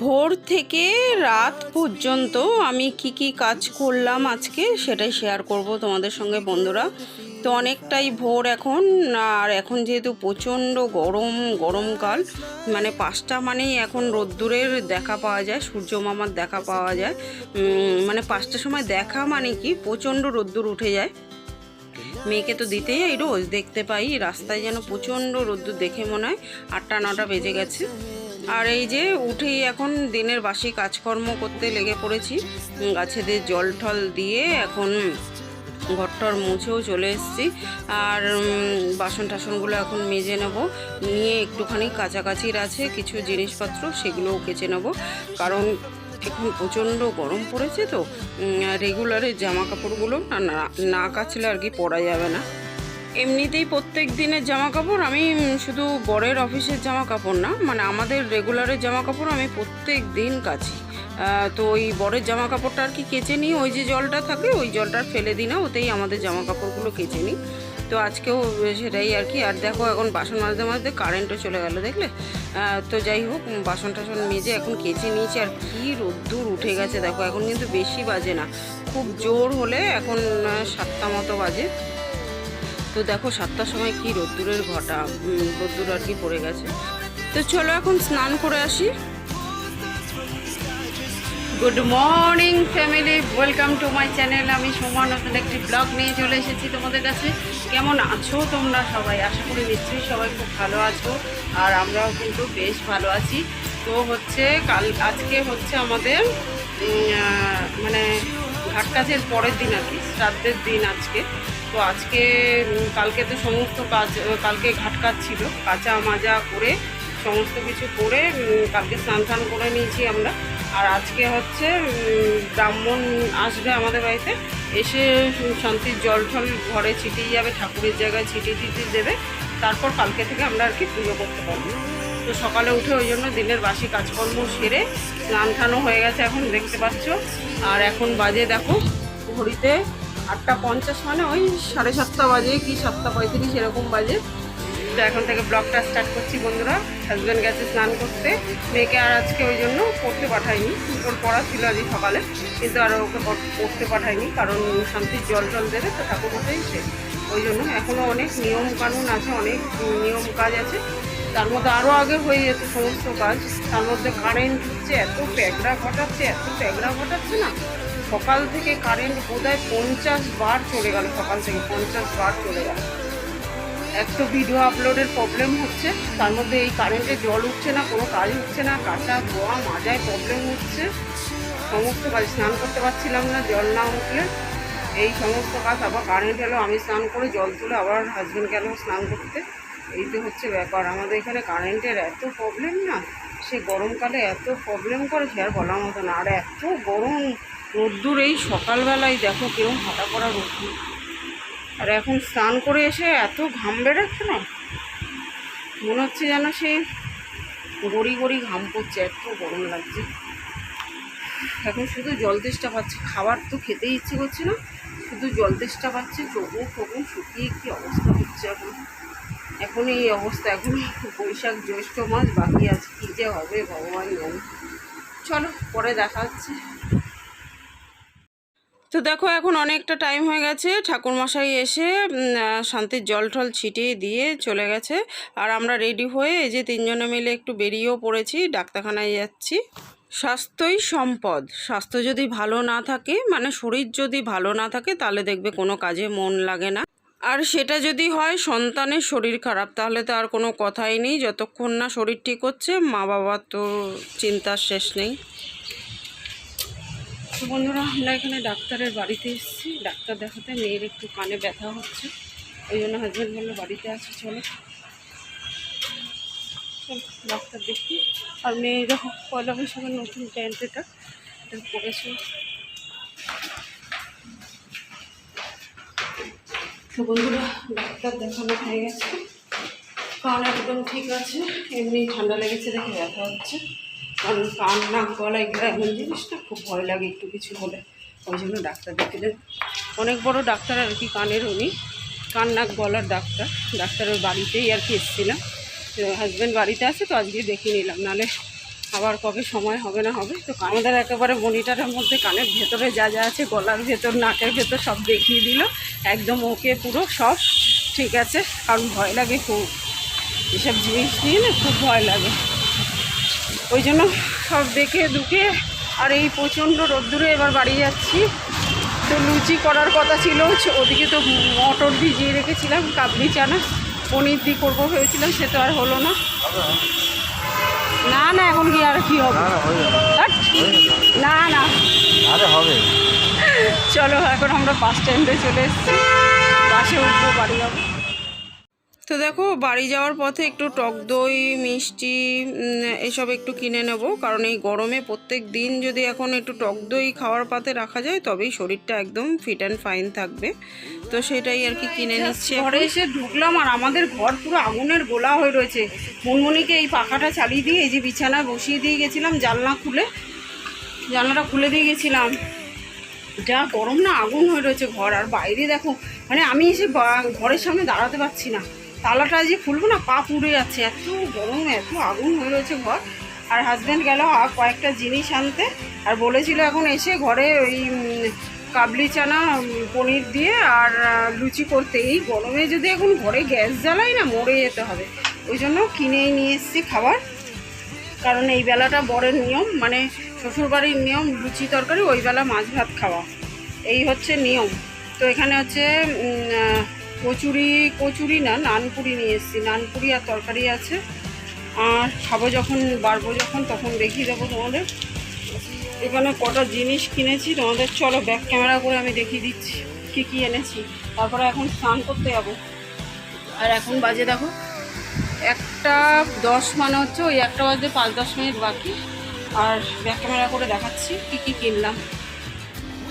ভোর থেকে রাত পর্যন্ত আমি কি কি কাজ করলাম আজকে সেটাই শেয়ার করব তোমাদের সঙ্গে, বন্ধুরা। তো অনেকটাই ভোর এখন, আর এখন যেহেতু প্রচণ্ড গরম গরমকাল মানে পাঁচটা মানেই এখন রোদ্দুরের দেখা পাওয়া যায়, সূর্য মামার দেখা পাওয়া যায়। মানে পাঁচটার সময় দেখা মানে কি, প্রচণ্ড রোদ্দুর উঠে যায়। মেয়েকে তো দিতেই হয় রোজ, দেখতে পাই, রাস্তায় যেন প্রচণ্ড রোদ্দুর, দেখে মনে হয় আটটা, নটা বেজে গেছে। আর এই যে উঠেই এখন দিনের বাসি কাজকর্ম করতে লেগে পড়েছি। গাছেদের জল টল দিয়ে এখন ঘরটর মুছেও চলে এসেছি। আর বাসন টাসনগুলো এখন মেজে নেব। নিয়ে একটুখানি কাছাকাছির আছে, কিছু জিনিসপত্র সেগুলোও কেচে নেব। কারণ এখন প্রচণ্ড গরম পড়েছে তো রেগুলারের জামা কাপড়গুলো না- না কাচলে আর কি পরা যাবে না। এমনিতেই প্রত্যেক দিনের জামা কাপড় আমি শুধু বরের অফিসের জামা কাপড় না মানে আমাদের রেগুলারের জামা কাপড় আমি প্রত্যেক দিন আহ, তো ওই বরের জামা কাপড়টা আর কি কেচে নিই ওই যে জলটা থাকে ওই জলটা ফেলে দিই না ওতেই আমাদের জামা কাপড়গুলো কেচে নিই। তো আজকেও সেটাই আর কি আর দেখো এখন বাসন মাজতে মাজতে কারেন্টও চলে গেল দেখলে। তো যাই হোক বাসন টাসন মেজে এখন কেচে নিয়েছি আর কি রোদ্দুর উঠে গেছে দেখো এখন কিন্তু বেশি বাজে না। খুব জোর হলে এখন সাতটা মতো বাজে। তো দেখো সাতটার সময় কি রোদ্দুরের ঘটা রোদ্দুর আর কি পড়ে গেছে। তো চলো এখন স্নান করে আসি। Good morning family welcome to my channel আমি সোমা, নতুন একটি ব্লগ নিয়ে চলে এসেছি তোমাদের কাছে। কেমন আছো তোমরা সবাই? আশা করি নিশ্চয়ই সবাই খুব ভালো আছো, আর আমরাও কিন্তু বেশ ভালো আছি। তো হচ্ছে, কাল, আজকে হচ্ছে আমাদের মানে ঘাট কাজের পরের দিন আর কি, শ্রাদ্ধের দিন আজকে। তো আজকে কালকে তো সমস্ত কাজ কালকে ঘাট কাজ ছিল। কাঁচা মাজা করে, সমস্ত কিছু করে কালকে স্নান টান করে নিয়েছি আমরা। আর আজকে হচ্ছে ব্রাহ্মণ আসবে আমাদের বাড়িতে। এসে শান্তির জল টল ঘরে ছিটিয়ে যাবে, ঠাকুরের জায়গায় ছিটিয়ে টিটিয়ে দেবে। তারপর কালকে থেকে আমরা আর কি পুজো করতে পারব। তো সকালে উঠে ওই জন্য দিনের বাসি কাজকর্ম সেরে স্নান টানও হয়ে গেছে এখন, দেখতে পাচ্ছ। আর এখন বাজে দেখো ঘড়িতে আটটা পঞ্চাশ মানে ওই সাড়ে সাতটা বাজে কি সাতটা পঁয়ত্রিশ, এরকম বাজে। তো এখন থেকে ব্লগটা স্টার্ট করছি বন্ধুরা। হাজব্যান্ড গেছে স্নান করতে। মেয়েকে আর আজকে ওই জন্য পড়তে পাঠাইনি। ওর পড়া ছিল আজকে সকালে, কিন্তু আর ওকে পড়- পড়তে পাঠাইনি, কারণ শান্তির জল টল দেবে তো ঠাকুর মশাই সে। ওই জন্য এখনও অনেক নিয়ম কানুন আছে, অনেক নিয়ম কাজ আছে। তার মধ্যে আরও আগে হয়ে যেত সমস্ত কাজ। তার মধ্যে কারেন্ট হচ্ছে, এত প্যাগড়া ঘটাচ্ছে, এত প্যাগড়া ঘটাচ্ছে না? সকাল থেকে কারেন্ট বোধহয় পঞ্চাশ বার চলে গেল, সকাল থেকে পঞ্চাশ বার চলে গেল। এক তো ভিডিও আপলোডের প্রবলেম হচ্ছে, তার মধ্যে এই কারেন্টে জল উঠছে না, কোনো কাজ হচ্ছে না, কাঁচা ধোয়া, মাজায় প্রবলেম হচ্ছে। সমস্ত কাজ স্নান করতে পারছিলাম না, জল না উঠলে। এই সমস্ত কাজ আবার কারেন্ট এলো, আমি স্নান করে জল তুলে আবার হাজব্যান্ড গেল স্নান করতে। এই তো হচ্ছে ব্যাপার। আমাদের এখানে কারেন্টের এত প্রবলেম না সে গরমকালে এত প্রবলেম করে সে আর বলার মতো না। আর এত গরম, রোদ্দুর এই সকালবেলায় দেখো কেউ হাঁটা করা রোদ্দুর। আর এখন স্নান করে এসে এত ঘাম বেরোচ্ছে না, মনে হচ্ছে যেন সে গড়ি গড়ি ঘাম পড়ছে এত গরম লাগছে। এখন শুধু জল তেষ্টা পাচ্ছে, খাবার তো খেতেই ইচ্ছে করছে না, শুধু জল তেষ্টা পাচ্ছে চোখু ফোকু শুকিয়ে কী অবস্থা হচ্ছে এখন? এখন এই অবস্থা, এখন বৈশাখ জ্যৈষ্ঠ মাস, বাকি আছে কী যে হবে ভগবান জানে। চলো, পরে দেখা হচ্ছে। তো দেখো, এখন অনেকটা টাইম হয়ে গেছে। ঠাকুরমশাই এসে শান্তির জল টল ছিটিয়ে দিয়ে চলে গেছে। আর আমরা রেডি হয়ে এই যে তিনজনে মিলে একটু বেরিয়েও পড়েছি, ডাক্তারখানায় যাচ্ছি। স্বাস্থ্যই সম্পদ। স্বাস্থ্য যদি ভালো না থাকে মানে শরীর যদি ভালো না থাকে, তাহলে দেখবে কোনো কাজে মন লাগে না। আর সেটা যদি হয় সন্তানের শরীর খারাপ, তাহলে তো আর কোনো কথাই নেই। যতক্ষণ না শরীর ঠিক হচ্ছে মা বাবার তো চিন্তার শেষ নেই। বন্ধুরা, আমরা এখানে ডাক্তারের বাড়িতে এসেছি। ডাক্তার দেখাতে মেয়ের একটু কানে ব্যথা হচ্ছে। ওই জন্য হাজব্যান্ড বলল, বাড়িতে আসো চলো। ডাক্তার দেখি। আর মেয়ে দেখো, পয়লা বৈশাখের নতুন প্যান্ট এটা পরেছে। তো বন্ধুরা, ডাক্তার দেখানো হয়ে গেছে। কান একদম ঠিক আছে, এমনি ঠান্ডা লেগেছে দেখে ব্যথা হচ্ছে। কারণ কান নাক গলা এগুলো এমন জিনিস না খুব ভয় লাগে একটু কিছু হলে। ওই জন্য ডাক্তার দেখে অনেক বড় ডাক্তার আর কি কানের উনি। কান, নাক, গলার ডাক্তার। ডাক্তারের বাড়িতেই আর কি এসেছিলাম। হাজব্যান্ড বাড়িতে আছে তো আজকে দেখে নিলাম। নাহলে আবার কবে সময় হবে না হবে, তো আমাদের একেবারে মনিটারের মধ্যে কানের ভেতরে যা যা আছে, গলার ভেতর, নাকের ভেতর সব দেখিয়ে দিল। একদম ওকে পুরো সব, ঠিক আছে? কারণ ভয় লাগে খুব। এসব জিনিস নিয়ে না খুব ভয় লাগে। ওই জন্য সব দেখে দুকে আর এই প্রচণ্ড রোদ্দুরে এবার বাড়ি যাচ্ছি। তো লুচি করার কথা ছিল ওদিকে তো মটর ভিজিয়ে রেখেছিলাম, কাবলি চানা। পনির দিয়ে করব ভেবেছিলাম, সে তো আর হলো না। না না এখন কি আর কি হবে? না না আরে হবে। চলো এখন আমরা বাস স্ট্যান্ডে চলে এসেছি। বাসে উঠবো বাড়ি যাব। তো দেখো বাড়ি যাওয়ার পথে একটু টক দই মিষ্টি এসব একটু কিনে নেব। কারণ এই গরমে প্রত্যেক দিন যদি এখন একটু টক দই খাওয়ার পাতে রাখা যায় তবেই শরীরটা একদম ফিট অ্যান্ড ফাইন থাকবে। তো সেটাই আর কি কিনে নিচ্ছে ঘরে এসে ঢুকলাম আর আমাদের ঘর পুরো আগুনের গোলা হয়ে রয়েছে। মুনমুনিকে এই পাখাটা চালিয়ে দিয়ে এই যে বিছানায় বসিয়ে দিয়ে গেছিলাম জানলা খুলে। জানলাটা খুলে দিয়ে গেছিলাম। যা গরম না আগুন হয়ে রয়েছে ঘর। আর বাইরে দেখো মানে আমি এসে ঘরের সামনে দাঁড়াতে পারছি না। তালাটা যে খুলবো না, পা পুড়ে যাচ্ছে। এত গরম, এত আগুন হয়ে রয়েছে ঘর। আর হাজব্যান্ড গেল কয়েকটা জিনিস আনতে। আর বলেছিল এখন এসে ঘরে ওই কাবলি চানা পনির দিয়ে আর লুচি করতে। এই গরমে যদি এখন ঘরে গ্যাস জ্বালাই না, মরে যেতে হবে। ওই জন্য কিনেই নিয়ে এসেছি খাবার। কারণ এই বেলাটা বরের নিয়ম মানে শ্বশুরবাড়ির নিয়ম, লুচি তরকারি, ওই বেলা মাছ ভাত খাওয়া। এই হচ্ছে নিয়ম। তো এখানে হচ্ছে কচুরি কচুরি না, নানপুরি নিয়ে এসেছি। নানপুরি আর তরকারি আছে। আর খাব যখন, বাড়বো যখন, তখন দেখিয়ে দেবো তোমাদের। এখানে কটা জিনিস কিনেছি তোমাদের। চলো ব্যাক ক্যামেরা করে আমি দেখিয়ে দিচ্ছি কী কী এনেছি। তারপরে এখন স্নান করতে যাব। আর এখন বাজে দেখো, একটা দশ মানে হচ্ছে ওই একটা বাজে পাঁচ দশ মিনিট বাকি। আর ব্যাক ক্যামেরা করে দেখাচ্ছি কী কী কিনলাম।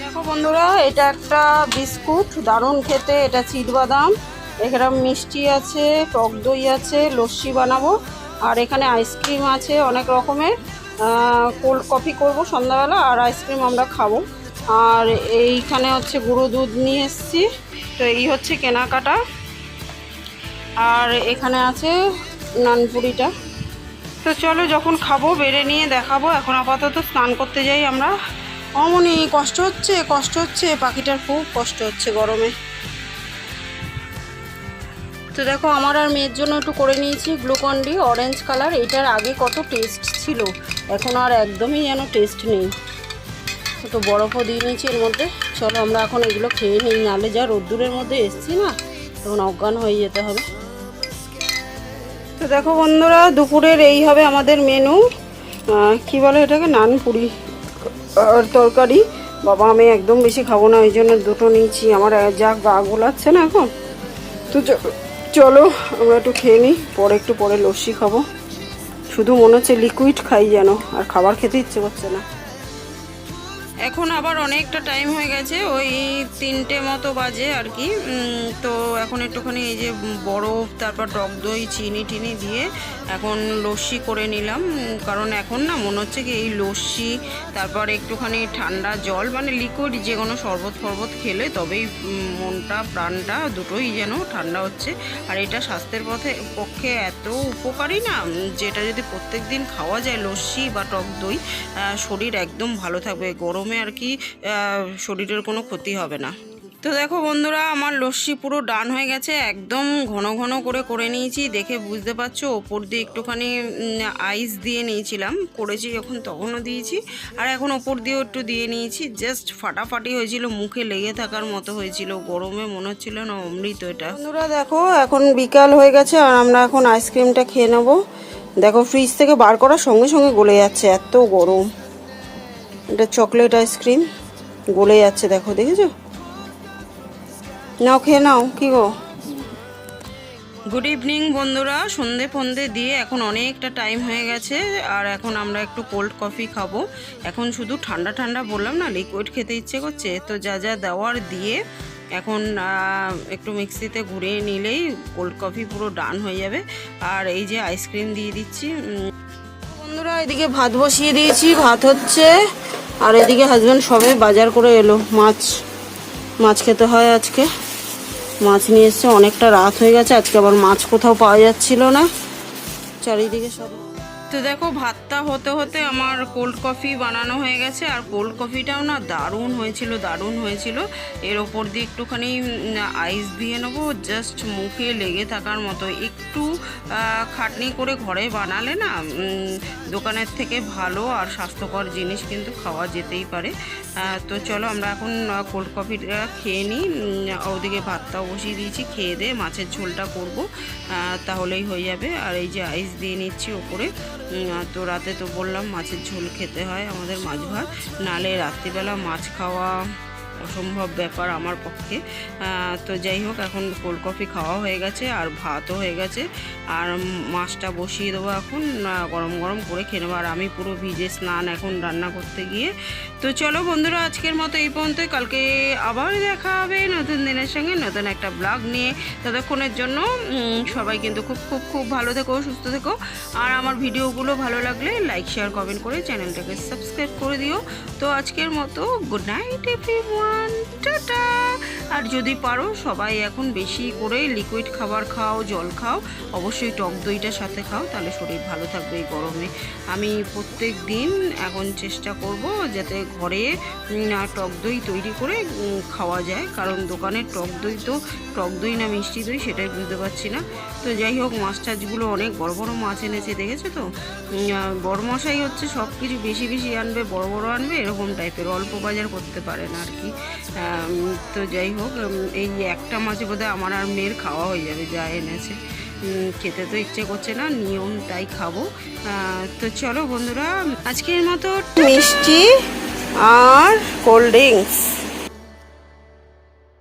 দেখো বন্ধুরা, এটা একটা বিস্কুট, দারুণ খেতে, এটা বাদাম এখানে মিষ্টি আছে, টক দই আছে, লস্যি বানাবো। আর এখানে আইসক্রিম আছে অনেক রকমের। কোল্ড কফি করব সন্ধ্যাবেলা আর আইসক্রিম আমরা খাব। আর এইখানে হচ্ছে গুঁড়ো দুধ নিয়ে এসেছি। তো এই হচ্ছে কেনাকাটা। আর এখানে আছে নানপুরিটা। তো চলো যখন খাব, বেড়ে নিয়ে দেখাবো। এখন আপাতত স্নান করতে যাই আমরা। অমনি কষ্ট হচ্ছে কষ্ট হচ্ছে, পাখিটার খুব কষ্ট হচ্ছে গরমে। তো দেখো, আমার আর মেয়ের জন্য একটু করে নিয়েছি গ্লুকন ডি অরেঞ্জ কালার এটার আগে কত টেস্ট ছিল, এখন আর একদমই যেন টেস্ট নেই। তো বরফও দিয়ে নিয়েছি এর মধ্যে। চলো, আমরা এখন এগুলো খেয়ে নিই, নাহলে যা রোদ্দুরের মধ্যে এসছি না, তখন অজ্ঞান হয়ে যেতে হবে। তো দেখো বন্ধুরা, দুপুরের এই হবে আমাদের মেনু কি বলে এটাকে? নান পুরি আর তরকারি? বাবা, আমি একদম বেশি খাব না, ওই জন্য দুটো নিয়েছি। আমার যা গা গোলাচ্ছে না এখন। তো চলো, আমরা একটু খেয়ে নিই। পরে একটু পরে লস্যি খাব। শুধু মনে হচ্ছে লিকুইড খাই যেন, আর খাবার খেতে ইচ্ছে করছে না। এখন আবার অনেকটা টাইম হয়ে গেছে, ওই তিনটে মতো বাজে আর কি। তো এখন একটুখানি এই যে বরফ, তারপর টক দই, চিনি টিনি দিয়ে এখন লস্যি করে নিলাম। কারণ এখন না মনে হচ্ছে কি এই লস্যি, তারপর একটুখানি ঠান্ডা জল মানে লিকুইড যে কোনো শরবত ফরবত খেলে তবেই মনটা, প্রাণটা দুটোই যেন ঠান্ডা হচ্ছে। আর এটা স্বাস্থ্যের পথে, পক্ষে এত উপকারী না যেটা যদি প্রত্যেক দিন খাওয়া যায় লস্যি বা টক দই শরীর একদম ভালো থাকবে, গরমে আর কি শরীরের কোনো ক্ষতি হবে না। তো দেখো বন্ধুরা, আমার লস্যি পুরো ডান হয়ে গেছে, একদম ঘন ঘন করে করে নিয়েছি, দেখে বুঝতে পারছ, ওপর দিয়ে একটুখানি আইস দিয়ে নিয়েছিলাম, করেছি যখন তখনও দিয়েছি, আর এখন ওপর দিয়েও একটু দিয়ে নিয়েছি জাস্ট ফাটাফাটি হয়েছিল, মুখে লেগে থাকার মতো হয়েছিল, গরমে মনে হচ্ছিল না অমৃত এটা। বন্ধুরা, দেখো, এখন বিকাল হয়ে গেছে, আর আমরা এখন আইসক্রিমটা খেয়ে নেব। দেখো ফ্রিজ থেকে বার করার সঙ্গে সঙ্গে গলে যাচ্ছে, এত গরম। এটা চকলেট আইসক্রিম। গলে যাচ্ছে, দেখো, দেখেছ? নাও, খেয়ে নাও, কি গো? গুড ইভিনিং বন্ধুরা। সন্ধে ফন্দে দিয়ে এখন অনেকটা টাইম হয়ে গেছে, আর এখন আমরা একটু কোল্ড কফি খাব। এখন শুধু ঠান্ডা ঠান্ডা বললাম না লিকুইড খেতে ইচ্ছে করছে, তো যা যা দেওয়ার দিয়ে এখন একটু মিক্সিতে ঘুরিয়ে নিলেই কোল্ড কফি পুরো ডান হয়ে যাবে। আর এই যে আইসক্রিম দিয়ে দিচ্ছি বন্ধুরা, এদিকে ভাত বসিয়ে দিয়েছি, ভাত হচ্ছে। আর এদিকে হাজব্যান্ড সবে বাজার করে এলো, মাছ মাছ খেতে হয় আজকে। মাছ নিয়ে এসছে, অনেকটা রাত হয়ে গেছে, আজকে আবার মাছ কোথাও পাওয়া যাচ্ছিল না। চারিদিকে সব তো দেখো, ভাতটা হতে হতে আমার কোল্ড কফি বানানো হয়ে গেছে, আর কোল্ড কফিটাও না দারুণ হয়েছিল দারুণ হয়েছিল। এর ওপর দিয়ে একটুখানি আইস দিয়ে নেব জাস্ট মুখে লেগে থাকার মতো। একটু খাটনি করে ঘরে বানালে না দোকানের থেকে ভালো আর স্বাস্থ্যকর জিনিস কিন্তু খাওয়া যেতেই পারে। তো চলো আমরা এখন কোল্ড কফিটা খেয়ে নিই ওদিকে ভাতটাও বসিয়ে দিয়েছি, খেয়ে দিয়ে মাছের ঝোলটা করব। তাহলেই হয়ে যাবে। আর এই যে আইস দিয়ে নিচ্ছি ওপরে তো রাতে তো বললাম মাছের ঝোল খেতে হয় আমাদের মাছ ভাত। নালে রাত্রিবেলা মাছ খাওয়া অসম্ভব ব্যাপার আমার পক্ষে। তো যাই হোক, এখন কোল্ড কফি খাওয়া হয়ে গেছে আর ভাতও হয়ে গেছে। আর মাছটা বসিয়ে দেবো এখন গরম গরম করে খেয়ে নেব। আর আমি পুরো ভিজে স্নান এখন রান্না করতে গিয়ে। তো চলো বন্ধুরা, আজকের মতো এই পর্যন্ত। কালকে আবার দেখা হবে নতুন দিনের সঙ্গে, নতুন একটা ব্লগ নিয়ে। ততক্ষণের জন্য সবাই কিন্তু খুব খুব খুব ভালো থেকো, সুস্থ থেকো। আর আমার ভিডিওগুলো ভালো লাগলে লাইক শেয়ার কমেন্ট করে চ্যানেলটাকে সাবস্ক্রাইব করে দিও। তো আজকের মতো গুড নাইট এভরিওয়ান টাটা আর যদি পারো, সবাই এখন বেশি করে লিকুইড খাবার খাও, জল খাও। অবশ্যই টক দইটার সাথে খাও, তাহলে শরীর ভালো থাকবে এই গরমে। আমি প্রত্যেক দিন এখন চেষ্টা করব যাতে ঘরে টক দই তৈরি করে খাওয়া যায়। কারণ দোকানের টক দই তো, টক দই না মিষ্টি দই সেটাই বুঝতে পারছি না। তো যাই হোক, মাছ টাছগুলো অনেক বড় বড় মাছ এনেছে, দেখেছ তো? বড় মশাই হচ্ছে সব কিছু বেশি বেশি আনবে, বড় বড় আনবে, এরকম টাইপের অল্প বাজার করতে পারে না আর কি। তো যাই হোক এই একটা মাছে বোধহয় আমার আর মেয়ের খাওয়া হয়ে যাবে, যা এনেছে। খেতে তো ইচ্ছে করছে না নিয়ম তাই খাব তো চলো বন্ধুরা, আজকের মতো মিষ্টি আর কোল্ড ড্রিঙ্কস।